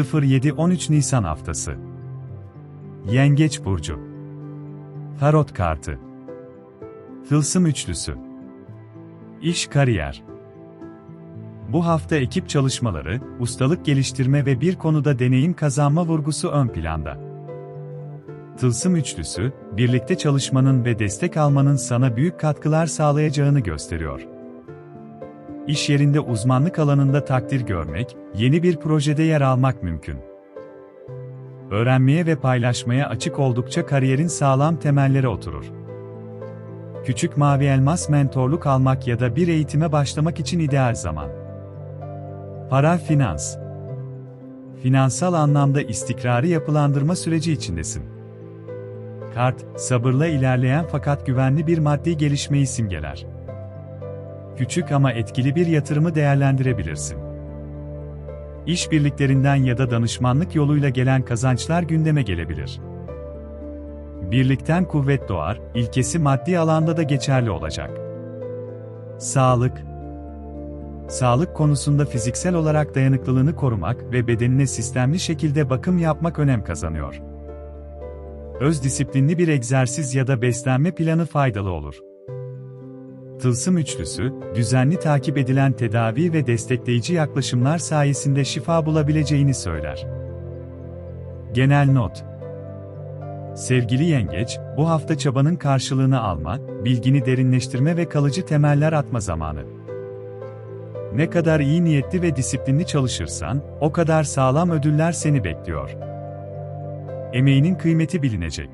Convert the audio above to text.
07-13 Nisan haftası. Yengeç burcu. Tarot kartı. Tılsım üçlüsü. İş kariyer. Bu hafta ekip çalışmaları, ustalık geliştirme ve bir konuda deneyim kazanma vurgusu ön planda. Tılsım üçlüsü, birlikte çalışmanın ve destek almanın sana büyük katkılar sağlayacağını gösteriyor. İş yerinde uzmanlık alanında takdir görmek, yeni bir projede yer almak mümkün. Öğrenmeye ve paylaşmaya açık oldukça kariyerin sağlam temellere oturur. Küçük mavi elmas mentorluk almak ya da bir eğitime başlamak için ideal zaman. Para finans. Finansal anlamda istikrarı yapılandırma süreci içindesin. Kart, sabırla ilerleyen fakat güvenli bir maddi gelişmeyi simgeler. Küçük ama etkili bir yatırımı değerlendirebilirsin. İşbirliklerinden ya da danışmanlık yoluyla gelen kazançlar gündeme gelebilir. Birlikten kuvvet doğar, ilkesi maddi alanda da geçerli olacak. Sağlık Sağlık konusunda fiziksel olarak dayanıklılığını korumak ve bedenine sistemli şekilde bakım yapmak önem kazanıyor. Öz disiplinli bir egzersiz ya da beslenme planı faydalı olur. Tılsım üçlüsü, düzenli takip edilen tedavi ve destekleyici yaklaşımlar sayesinde şifa bulabileceğini söyler. Genel not Sevgili yengeç, bu hafta çabanın karşılığını alma, bilgini derinleştirme ve kalıcı temeller atma zamanı. Ne kadar iyi niyetli ve disiplinli çalışırsan, o kadar sağlam ödüller seni bekliyor. Emeğinin kıymeti bilinecek.